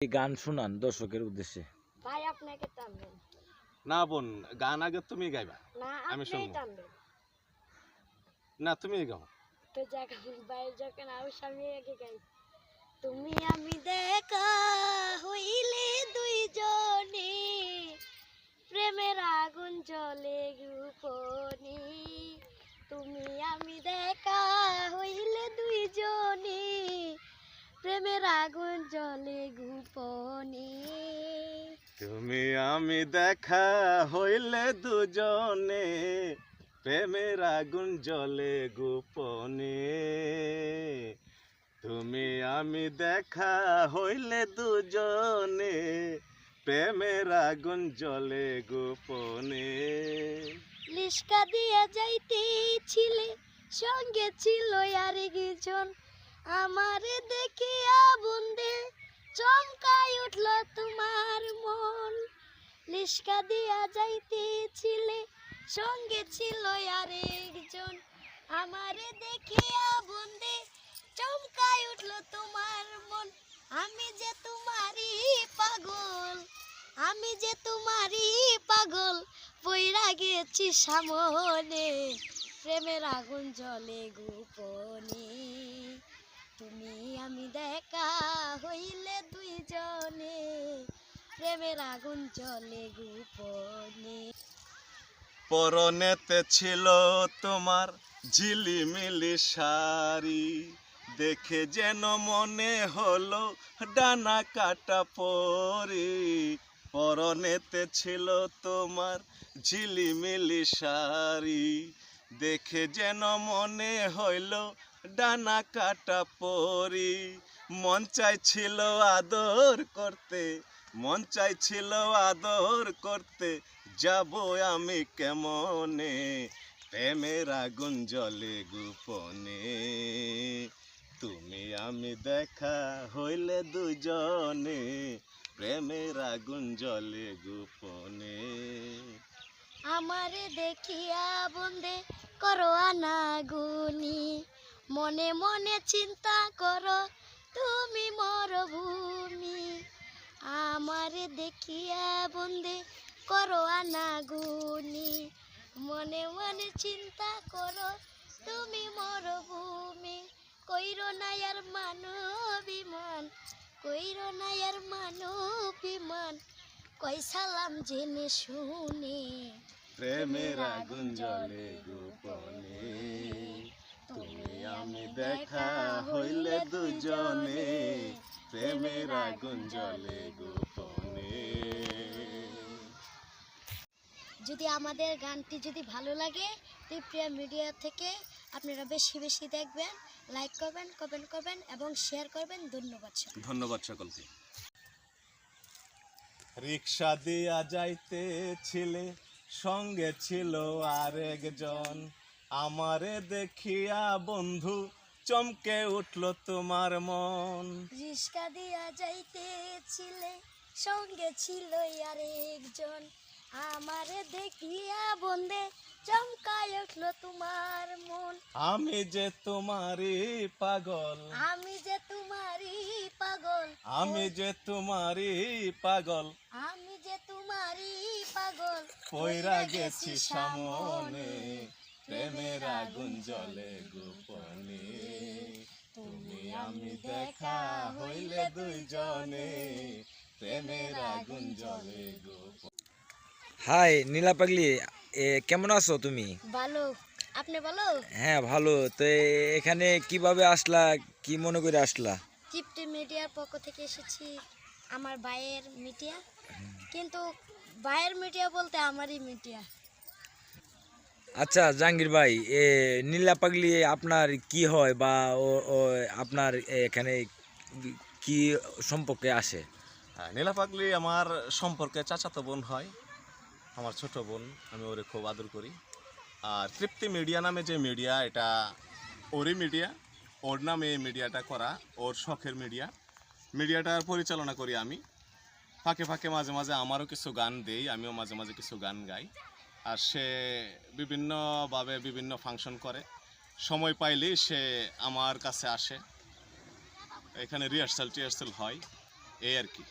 এই গান শোনান দর্শকের উদ্দেশ্যে। ভাই আপনাকে টানবেন। না বোন গান আগে তুমি গাইবা। না আমি শুনব। না তুমি গাও। তো জায়গা বাইরে যখন আমি স্বামী আগে গাই। তুমি আমি দেখা হইলে দুইজনে প্রেমের আগুন জ্বলে প্রেমের আগুন জ্বলে গোপনে। তুমি আমি দেখা হইলে দুজনে প্রেমের আগুন জ্বলে গোপনে। তুমি আমি দেখা হইলে দুজনে প্রেমের আগুন জ্বলে গোপনে। লিস্কা দিয়া যাইতে ছিলে সঙ্গে ছিল আর একজন আমারে দেখিয়া বন্দে চমকাই উঠল তোমার মন। লিস্কা দিয়া যাইতে ছিলে সঙ্গে ছিল আর একজন আমারে দেখিয়া বন্দে চমকাই উঠল তোমার মন। আমি যে তোমারই পাগল, আমি যে তোমারই পাগল, পইরা গেছি সামনে। প্রেমের আগুন জলে গোপনে। প্রেমের আগুন জলে গোপনে। পরনেতে ছিল তোমার ঝিলিমিলি শাড়ি। দেখে যেন মনে হলো ডানা কাটা পরি। পরনেতে ছিল তোমার ঝিলিমিলি শাড়ি। দেখে যেন মনে হইল ডানা কাটা পরি। মন চাইছিল আদর করতে মন চাইছিল আদর করতে, যাব আমি কেমনে? প্রেমের আগুন জলে গোপনে। তুমি আমি দেখা হইলে দুজনে, প্রেমের আগুন জলে গোপনে। আমারে দেখিয়া বন্দে করো আনাগুনি। মনে মনে চিন্তা করো, তুমি মরভূমি। আমারে দেখিয়া বন্দে করো আনাগুনি। মনে মনে চিন্তা করো তুমি মরভূমি। কইরো না আর মানো বিমান কইরো না আর বিমান কই সালাম জেনে শুনে প্রেমের আগুন জলে গোপনে। তুমি আমি দেখা হইলে দুজনে। প্রেমের আগুন জলে গোপনে। যদি আমাদের গানটি যদি ভালো লাগে প্রিয়া মিডিয়া থেকে আপনারা বেশি বেশি দেখবেন লাইক করবেন কমেন্ট করবেন এবং শেয়ার করবেন। ধন্যবাদ ধন্যবাদ সকলকে। রিক্সা দিয়া যাইতে ছিলে সঙ্গে ছিল আরেকজন। আমারে দেখিয়া বন্ধু চমকে উঠল তোমার মন। রিক্সা দিয়া যাইতে যাইতেছিলে সঙ্গে ছিল আর একজন আমারে দেখিয়া বন্দে চমকায় উঠল তোমার মন। আমি যে তোমারই পাগল। আমি যে তোমারই পাগল। আমি যে তোমারই পাগল। আমি যে তোমারই পাগল। পয়রা গেছি সামনে প্রেমের আগুন জলে গোপনে। তুমি আমি দেখা হইলে দুইজনে। প্রেমের আগুন হাই নীলা পাগলি এ, কেমন আছো তুমি? ভালো। আপনি ভালো? হ্যাঁ ভালো। তো এখানে কীভাবে আসলা? কি মনে করে আসলা? চিপটি মিডিয়ার পক্ষ থেকে এসেছি আমার ভাইয়ের মিডিয়া। কিন্তু ভাইয়ের মিডিয়া বলতে আমারই মিডিয়া। আচ্ছা জাহাঙ্গীর ভাই এ নীলা পাগলি আপনার কি হয় বা ও ও আপনার এখানে কি সম্পর্কে আসে? নীলা পাগলি আমার সম্পর্কে চাচাতো বোন হয়। আমার ছোট বোন, আমি ওরে খুব আদর করি। আর তৃপ্তি মিডিয়া নামে যে মিডিয়া, এটা ওরই মিডিয়া। ওর নামে এই মিডিয়াটা করা, ওর শখের মিডিয়া। মিডিয়াটার পরিচালনা করি আমি। ফাঁকে ফাঁকে মাঝে মাঝে আমারও কিছু গান দেই, আমিও মাঝে মাঝে কিছু গান গাই। আর সে বিভিন্নভাবে বিভিন্ন ফাংশন করে। সময় পাইলেই সে আমার কাছে আসে। এখানে রিহার্সাল টিহার্সাল হয়। এই আর কি।